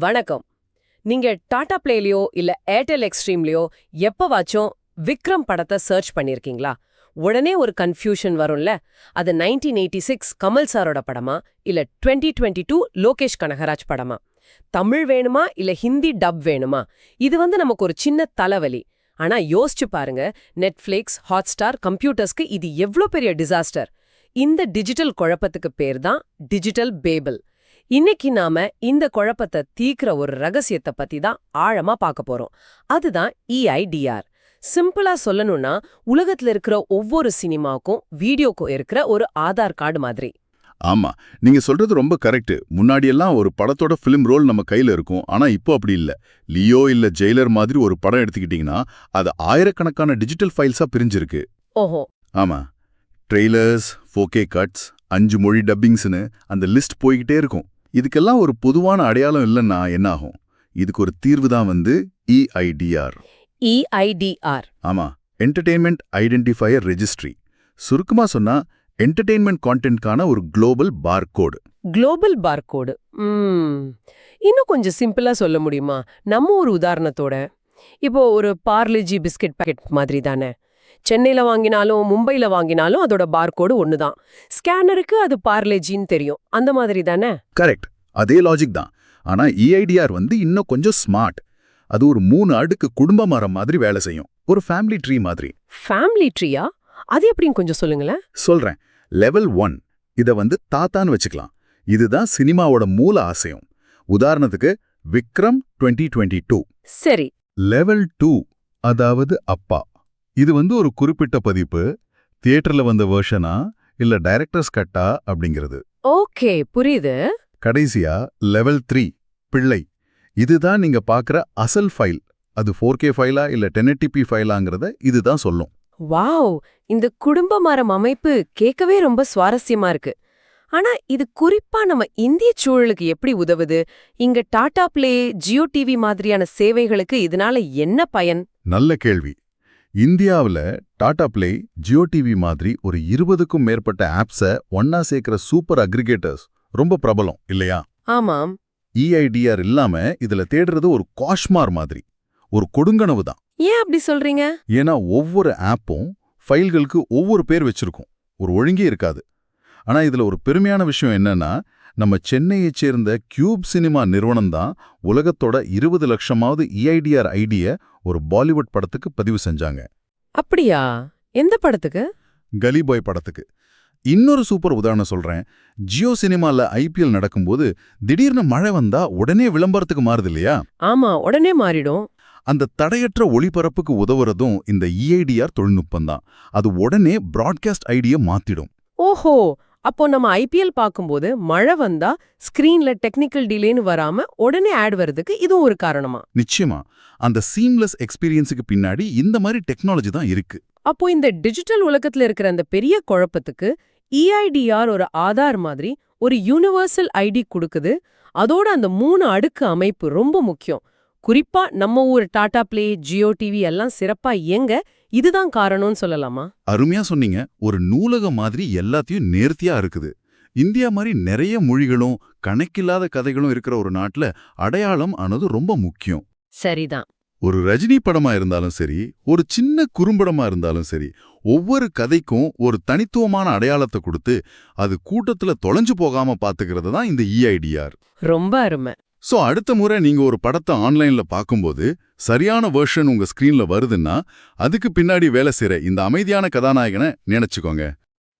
வணக்கம். நீங்க டாடா பிளேலயோ இல்ல ஏர்டெல் எக்ஸ்ட்ரீம்லயோ எப்பவாச்சும் விக்ரம் படத்தை சர்ச் பண்ணிருக்கீங்களா? உடனே ஒரு கன்ஃபியூஷன் வரும்ல. அது 1986 எயிட்டி சிக்ஸ் கமல் சாரோட படமா? இல்ல 2022 டுவெண்ட்டி டூ லோகேஷ் கனகராஜ் படமா? தமிழ் வேணுமா? இல்ல ஹிந்தி டப் வேணுமா? இது வந்து நமக்கு ஒரு சின்ன தலைவலி. ஆனா யோசிச்சு பாருங்க நெட்ஃபிளிக்ஸ் ஹாட்ஸ்டார் கம்ப்யூட்டர்ஸ்க்கு இது எவ்ளோ பெரிய டிசாஸ்டர். இந்த டிஜிட்டல் குழப்பத்துக்கு பேர் தான் டிஜிட்டல் பேபிள். இன்னைக்கு நாம இந்த குழப்பத்தை தீக்கிற ஒரு ரகசியத்தை பத்தி தான் ஆழமா பார்க்க போறோம். அதுதான் இஐடிஆர் சிம்பிளா சொல்லணும்னா உலகத்துல இருக்கிற ஒவ்வொரு சினிமாக்கும் வீடியோக்கும் இருக்கிற ஒரு ஆதார் கார்டு மாதிரி. ஆமா. நீங்க சொல்றது ரொம்ப கரெக்ட். முன்னாடியெல்லாம் ஒரு படத்தோட ஃபிலிம் ரோல் நம்ம கையில இருக்கும். ஆனா இப்போ அப்படி இல்ல. லியோ இல்ல ஜெயிலர் மாதிரி ஒரு படம் எடுத்துக்கிட்டீங்கன்னா அது ஆயிரக்கணக்கான டிஜிட்டல் ஃபைல்ஸா பிரிஞ்சிருக்கு. ஓஹோ. ஆமா. ட்ரெய்லர்ஸ் ஃபோகே கட்ஸ் அஞ்சு மொழி டப்பிங்ஸ்னு அந்த லிஸ்ட் போய்கிட்டே இருக்கும். இதுக்கெல்லாம் ஒரு பொதுவான அடையாளம் இல்லைன்னா என்ன ஆகும் இதுக்கு ஒரு தீர்வு தான் வந்து இஐடிஆர் இஐடிஆர் ஆமா என்டர்டெயின்மெண்ட் ஐடென்டிஃபையர் ரெஜிஸ்ட்ரி சுருக்கமா சொன்னா என்டர்டெயின்மெண்ட் கான்டென்ட்கான ஒரு குளோபல் பார்கோடு குளோபல் பார்கோடு இன்னும் கொஞ்சம் சிம்பிளா சொல்ல முடியுமா? நம்ம ஒரு உதாரணத்தோட. இப்போ ஒரு பார்லிஜி பிஸ்கட் பாக்கெட் மாதிரி தானே. சென்னையில வாங்கினாலும் மும்பைல வாங்கினாலும் அதோட பார்கோடு ஒன்று தான் ஸ்கேனருக்கு அது பார்லேஜின்னு தெரியும். அந்த மாதிரி தானே? கரெக்ட் அதே லாஜிக் தான். ஆனா இஐடிஆர் வந்து இன்னும் கொஞ்சம் ஸ்மார்ட் அது ஒரு மூணு அடுக்கு குடும்ப மரம் மாதிரி வேலை செய்யும். ஒரு ஃபேமிலி ட்ரீ மாதிரி. ஃபேமிலி ட்ரீயா அது எப்படின்னு கொஞ்சம் சொல்லுங்களேன். சொல்றேன். லெவல் ஒன் இத வந்து தாத்தான்னு வச்சுக்கலாம். இதுதான் சினிமாவோட மூல ஆசையம். உதாரணத்துக்கு விக்ரம் 2022 டுவெண்ட்டி டூ சரி. லெவல் டூ அதாவது அப்பா. இது வந்து ஒரு குறிப்பிட்ட பதிப்பு. தியேட்டர்ல வந்த வெர்ஷனா இல்ல டைரக்டர்ஸ் கட்டா அப்படிங்கிறது. ஓகே புரியுது. கடைசியா லெவல் த்ரீ பிள்ளை. இதுதான் நீங்க பார்க்குற அசல் ஃபைல் அது ஃபோர் கே ஃபைலா இல்ல டென் ஃபைலாங்கிறத இதுதான் சொல்லும். வாவ்! இந்த குடும்ப மரம் அமைப்பு கேட்கவே ரொம்ப சுவாரஸ்யமா இருக்கு. ஆனா இது குறிப்பா நம்ம இந்திய சூழலுக்கு எப்படி உதவுது? இங்க டாடா பிளே ஜியோ டிவி மாதிரியான சேவைகளுக்கு இதனால என்ன பயன்? நல்ல கேள்வி. இந்தியாவுல டாடா பிளே ஜியோ டிவி மாதிரி ஒரு இருபதுக்கும் மேற்பட்ட ஆப்ஸை ஒன்னா சேர்க்கிற சூப்பர் அக்ரிகேட்டர்ஸ் ரொம்ப பிரபலம் இல்லையா? ஆமாம். இஐடிஆர் இல்லாம இதுல தேடுறது ஒரு காஷ்மார் மாதிரி ஒரு கொடுங்கனவு தான். ஏன் அப்படி சொல்றீங்க? ஏன்னா ஒவ்வொரு ஆப்பும் ஃபைல்களுக்கு ஒவ்வொரு பேர் வச்சிருக்கும் ஒரு ஒழுங்கே இருக்காது. ஆனா இதுல ஒரு பெருமையான விஷயம் என்னன்னா நம்ம சென்னையைச் சேர்ந்த கியூப் சினிமா நிறுவனம் தான் உலகத்தோட இருபது லட்சமாவது இஐடிஆர் ஐடிய ஒரு பாலிவுட் படத்துக்கு பதிவு செஞ்சாங்க. அப்படியா? எந்த படத்துக்கு? கலி பாய் படத்துக்கு. இன்னொரு சூப்பர் உதாரணம் சொல்றேன். ஜியோ சினிமால ஐபிஎல் நடக்கும்போது திடீர்னு மழை வந்தா உடனே விளம்பரத்துக்கு மாறுது இல்லையா? ஆமா உடனே மாறிடும். அந்த தடையற்ற ஒளிபரப்புக்கு உதவுறதும் இந்த இஐடிஆர் தொழில்நுட்பம் தான். அது உடனே பிராட்காஸ்ட் ஐடியை மாத்திடும். ஓஹோ! அப்போ நம்ம ஐபிஎல் பார்க்கும்போது மழை வந்தா ஸ்கிரீன்ல டெக்னிக்கல் டிலேன்னு வராம உடனே ஆட் வருதுக்கு இதுவும் ஒரு காரணமா? நிச்சயமா. அந்த சீம்லெஸ் எக்ஸ்பீரியன்ஸுக்கு பின்னாடி இந்த மாதிரி டெக்னாலஜி தான் இருக்கு. அப்போ இந்த டிஜிட்டல் உலகத்துல இருக்கிற அந்த பெரிய குழப்பத்துக்கு இஐடிஆர் ஒரு ஆதார் மாதிரி ஒரு யூனிவர்சல் ஐடி கொடுக்குது. அதோட அந்த மூணு அடுக்கு அமைப்பு ரொம்ப முக்கியம். குறிப்பா நம்ம ஊர் டாடா பிளே ஜியோ டிவி எல்லாம் சிறப்பா இயங்க இதுதான் காரணம்னு சொல்லலாமா? அருமையா சொன்னீங்க. ஒரு நூலகம் மாதிரி எல்லாத்தையும் நேர்த்தியா இருக்குது. இந்தியா மாதிரி நிறைய மொழிகளும் கணக்கில்லாத கதைகளும் இருக்கிற ஒரு நாட்டுல அடையாளம் ஆனது ரொம்ப முக்கியம். சரிதான். ஒரு ரஜினி படமா இருந்தாலும் சரி ஒரு சின்ன குறும்படமா இருந்தாலும் சரி ஒவ்வொரு கதைக்கும் ஒரு தனித்துவமான அடையாளத்தை கொடுத்து அது கூட்டத்துல தொலைஞ்சு போகாம பாத்துக்கிறது தான் இந்த இஐடிஆர் ரொம்ப அருமை. சோ அடுத்த முறை நீங்க ஒரு படத்தை ஆன்லைன்ல பார்க்கும்போது சரியான வெர்ஷன் உங்க ஸ்கிரீன்ல வருதுன்னா அதுக்கு பின்னாடி வேலை செய்ற இந்த அமைதியான கதாநாயகனை நினைச்சுக்கோங்க.